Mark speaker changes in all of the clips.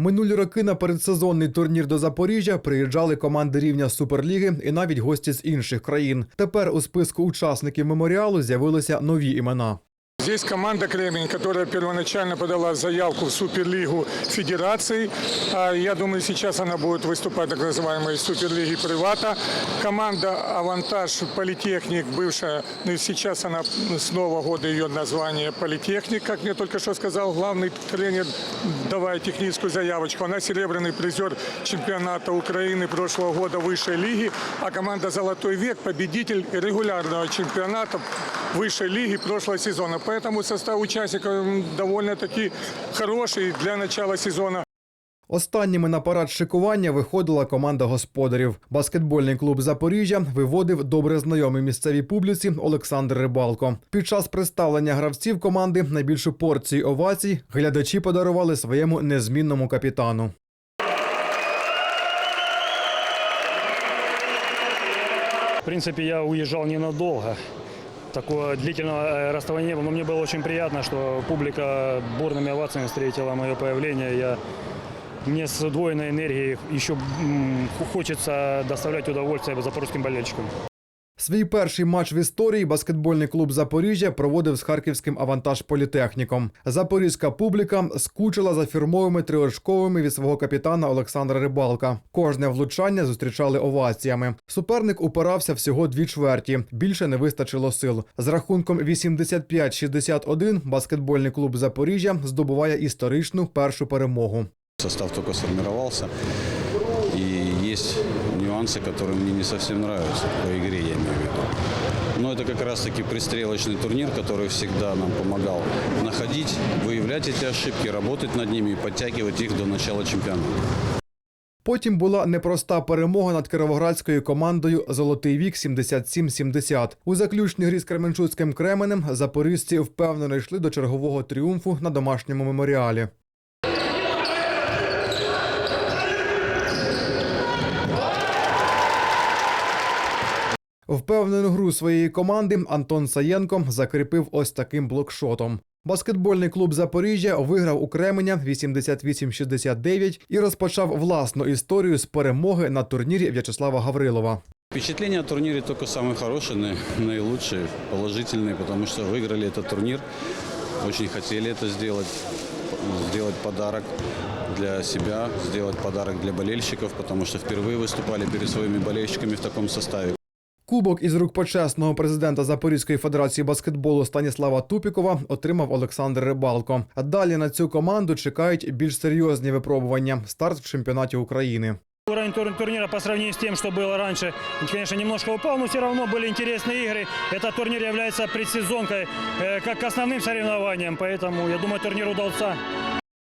Speaker 1: Минулі роки на передсезонний турнір до Запоріжжя приїжджали команди рівня Суперліги і навіть гості з інших країн. Тепер у списку учасників меморіалу з'явилися нові імена.
Speaker 2: Здесь команда «Кремень», которая первоначально подала заявку в Суперлигу Федерации. А Я думаю, сейчас она будет выступать в так называемой Суперлиге Привата. Команда «Авантаж Политехник», бывшая, ну и сейчас она с Нового года ее название «Политехник», как мне только что сказал главный тренер, давая техническую заявочку. Она серебряный призер чемпионата Украины прошлого года высшей лиги, а команда «Золотой век» победитель регулярного чемпионата высшей лиги прошлого сезона. Поэтому состав участников довольно-таки хороший для начала сезона.
Speaker 1: Останніми на парад шикування виходила команда господарів. Баскетбольний клуб Запоріжжя виводив добре знайомий місцевій публіці Олександр Рибалко. Під час представлення гравців команди найбільшу порцію овацій глядачі подарували своєму незмінному капітану.
Speaker 3: В принципе, я уезжал ненадолго Такого длительного э, расставания не было, но мне было очень приятно, что публика бурными овациями встретила мое появление. Я мне с удвоенной энергией еще м, хочется доставлять удовольствие запорожским болельщикам.
Speaker 1: Свій перший матч в історії баскетбольний клуб Запоріжжя проводив з харківським авантаж політехніком. Запорізька публіка скучила за фірмовими триочковими від свого капітана Олександра Рибалка. Кожне влучання зустрічали оваціями. Суперник упирався всього дві чверті. Більше не вистачило сил. З рахунком 85-61 баскетбольний клуб Запоріжжя здобуває історичну першу перемогу.
Speaker 4: Состав только сформировался, и есть нюансы, которые мне не совсем нравятся по игре, я имею в виду. Но это как раз-таки пристрелочный турнир, который всегда нам помогал находить, выявлять эти ошибки, работать над ними и подтягивать их до начала чемпионата.
Speaker 1: Потім була непроста перемога над кіровоградською командою Золотий вік 77-70. У заключній грі з Кременчуцьким Кременем запорізьці впевнено йшли до чергового тріумфу на домашньому меморіалі. Впевнену гру своєї команди Антон Саєнко закріпив ось таким блокшотом. Баскетбольний клуб Запоріжжя виграв у Кременя 88-69 і розпочав власну історію з перемоги на турнірі В'ячеслава Гаврилова.
Speaker 4: Впечатления о турнире только самые хорошие, наи- наилучшие, положительные, потому что выиграли этот турнир, очень хотели это сделать, сделать подарок для себя, сделать подарок для болельщиков, потому что впервые выступали перед своими болельщиками в таком составе.
Speaker 1: Кубок із рук почесного президента Запорізької федерації баскетболу Станіслава Тупікова отримав Олександр Рибалко. А далі на цю команду чекають більш серйозні випробування старт в чемпіонаті України.
Speaker 3: Уровень тур- турнира по сравнению с тем, что было раньше, конечно, немножко упал, но все равно были интересные игры. Этот турнир является предсезонкой, э, как основным соревнованием, поэтому, я думаю, турнир удался.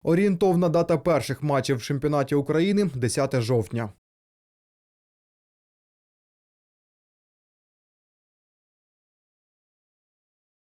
Speaker 1: Орієнтовна дата перших матчів в чемпіонаті України 10 жовтня.